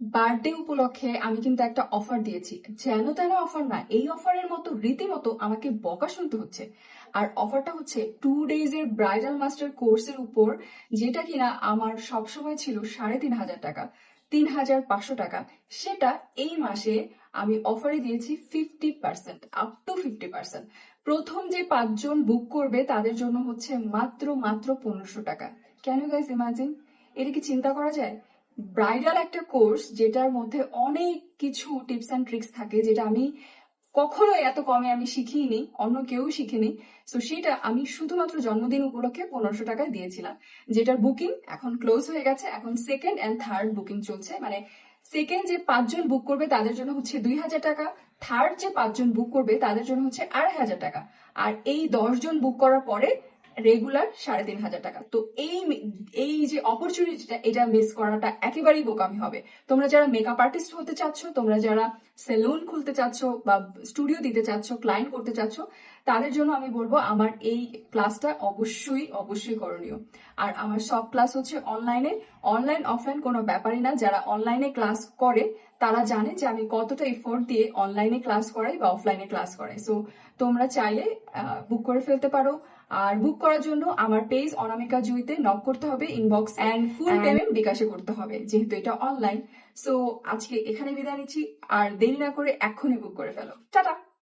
Birthday উপলক্ষে আমি কিন্তু একটা অফার দিয়েছি। যেন তেন অফার না, এই অফারের মতো, রীতিমতো আমাকে বকা শুনতে হচ্ছে। আর অফারটা হচ্ছে টু ডেজ এর ব্রাইডাল মাস্টার কোর্সের উপর, যেটা কিনা আমার সবসময় ছিল সাড়ে তিন হাজার টাকা, তিন হাজার পাঁচশো টাকা। সেটা এই মাসে আমি অফারে দিয়েছি fifty percent up to fifty percent প্রথম যে পাঁচজন বুক করবে, তাদের জন্য হচ্ছে মাত্র মাত্র পনেরোশো টাকা। কেন গাইস ইমাজিন এটা কি চিন্তা করা যায়? ব্রাইডাল একটা কোর্স যেটার মধ্যে অনেক কিছু টিপস অ্যান্ড ট্রিক্স থাকে যেটা আমি কখনো এত কমে আমি শিখিনি, অন্য কেউ শিখিনি। তো সেটা আমি শুধুমাত্র জন্মদিন উপলক্ষে পনেরোশো টাকায় দিয়েছিলাম, যেটার বুকিং এখন ক্লোজ হয়ে গেছে। এখন সেকেন্ড অ্যান্ড থার্ড বুকিং চলছে। মানে সেকেন্ড যে পাঁচজন বুক করবে তাদের জন্য হচ্ছে দুই হাজার টাকা থার্ড যে পাঁচজন বুক করবে তাদের জন্য হচ্ছে আড়াই হাজার টাকা। আর এই দশজন বুক করার পরে রেগুলার সাড়ে তিন হাজার টাকা। তো এই এই যে অপরচুনিটিটা এটা মিস করাটা একেবারেই বোকামি হবে। তোমরা যারা মেকআপ আর্টিস্ট হতে চাচ্ছ, তোমরা যারা সেলুন খুলতে চাচ্ছ বা স্টুডিও দিতে চাচ্ছ ক্লায়েন্ট করতে চাচ্ছ তাদের জন্য আমি বলব আমার এই ক্লাসটা অবশ্যই অবশ্যই করণীয়। আর আমার সব ক্লাস হচ্ছে অনলাইনে। অনলাইন অফলাইন কোনো ব্যাপারই না। যারা অনলাইনে ক্লাস করে তারা জানে যে আমি কতটা এফোর্ট দিয়ে অনলাইনে ক্লাস করাই বা অফলাইনে ক্লাস করাই। সো তোমরা চাইলে বুক করে ফেলতে পারো। আর বুক করার জন্য আমার পেজ অনামিকা জুইতে নক করতে হবে ইনবক্স অ্যান্ড ফুল পেমেন্ট বিকাশে করতে হবে। যেহেতু এটা অনলাইন সো আজকে এখানে বিদায় নিচ্ছি আর দেরি না করে এক্ষুনি বুক করে ফেলো। টাটা!